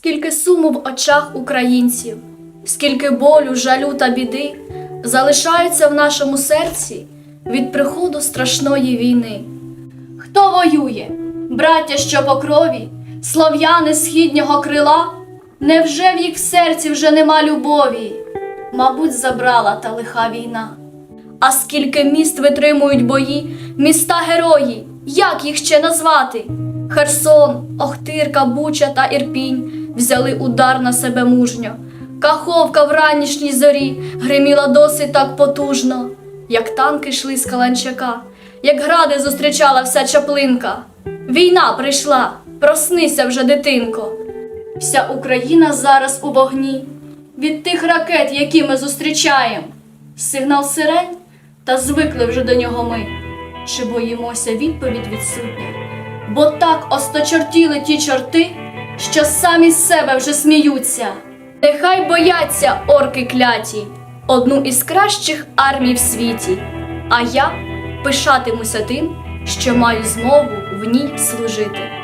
Скільки суму в очах українців, скільки болю, жалю та біди залишаються в нашому серці від приходу страшної війни. Хто воює? Браття, що по крові, слов'яни східнього крила? Невже в їх серці вже нема любові? Мабуть, забрала та лиха війна. А скільки міст витримують бої, міста герої, як їх ще назвати? Херсон, Охтирка, Буча та Ірпінь взяли удар на себе мужньо. Каховка в ранішній зорі гриміла досить так потужно, як танки йшли з Каланчака, як гради зустрічала вся чаплинка. Війна прийшла, проснися вже, дитинко. Вся Україна зараз у вогні від тих ракет, які ми зустрічаємо. Сигнал сирень, та звикли вже до нього ми. Чи боїмося відповідь відсутня? Бо так осточортіли ті чорти, що самі з себе вже сміються. Нехай бояться орки кляті, одну із кращих армій в світі. А я пишатимуся тим, що маю змогу в ній служити.